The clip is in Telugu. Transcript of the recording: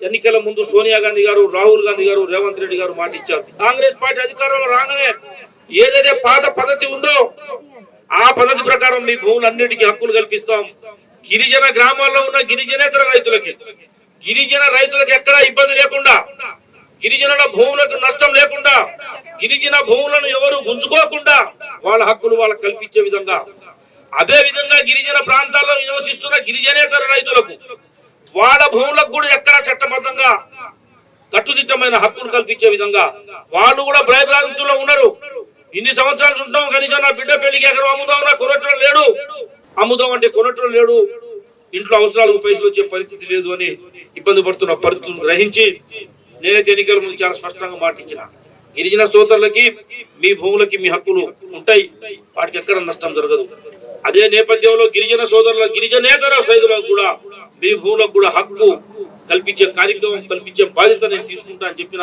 ఎన్నికల ముందు సోనియా గాంధీ గారు రాహుల్ గాంధీ గారు రేవంత్ రెడ్డి గారు మాట ఇచ్చారు. కాంగ్రెస్ పార్టీ అధికారంలో రాగానే ఏదైతే పాత పద్ధతి ఉందో ఆ పద్ధతి ప్రకారం మీ భూములన్నిటికీ హక్కులు కల్పిస్తాం. గిరిజన గ్రామాల్లో ఉన్న గిరిజనేతర రైతులకి గిరిజన రైతులకు ఎక్కడా ఇబ్బంది లేకుండా గిరిజనుల భూములకు నష్టం లేకుండా గిరిజన భూములను ఎవరు గుంజుకోకుండా వాళ్ళ హక్కులు వాళ్ళకి కల్పించే విధంగా అదే విధంగా గిరిజన ప్రాంతాల్లో నివసిస్తున్న గిరిజనేతర రైతులకు వాళ్ళ భూములకు కూడా ఎక్కడ చట్టబద్ధంగా కట్టుదిట్టమైన హక్కులు కల్పించే విధంగా వాళ్ళు కూడా భయభ్రాంతుల్లో ఉన్నారు. ఇన్ని సంవత్సరాలు ఉంటాం కనీసం నా బిడ్డ పెళ్ళికి ఎక్కడ అమ్ముదాం నా కొనటం లేడు. అమ్ముదాం అంటే కొనటం లేడు. ఇంట్లో అవసరాలకు పైసలు వచ్చే పరిస్థితి లేదు అని ఇబ్బంది పడుతున్న పరిస్థితులను గ్రహించి నేనైతే ఎన్నికల ముందు చాలా స్పష్టంగా మాటించిన గిరిజన సోదరులకి మీ భూములకి మీ హక్కులు ఉంటాయి. వాటికి ఎక్కడ నష్టం జరగదు. అదే నేపథ్యంలో గిరిజన సోదరుల గిరిజనేతర సైదులకు కూడా మీ భూములకు కూడా హక్కు కల్పించే కార్యక్రమం కల్పించే బాధ్యత నేను తీసుకుంటా అని చెప్పిన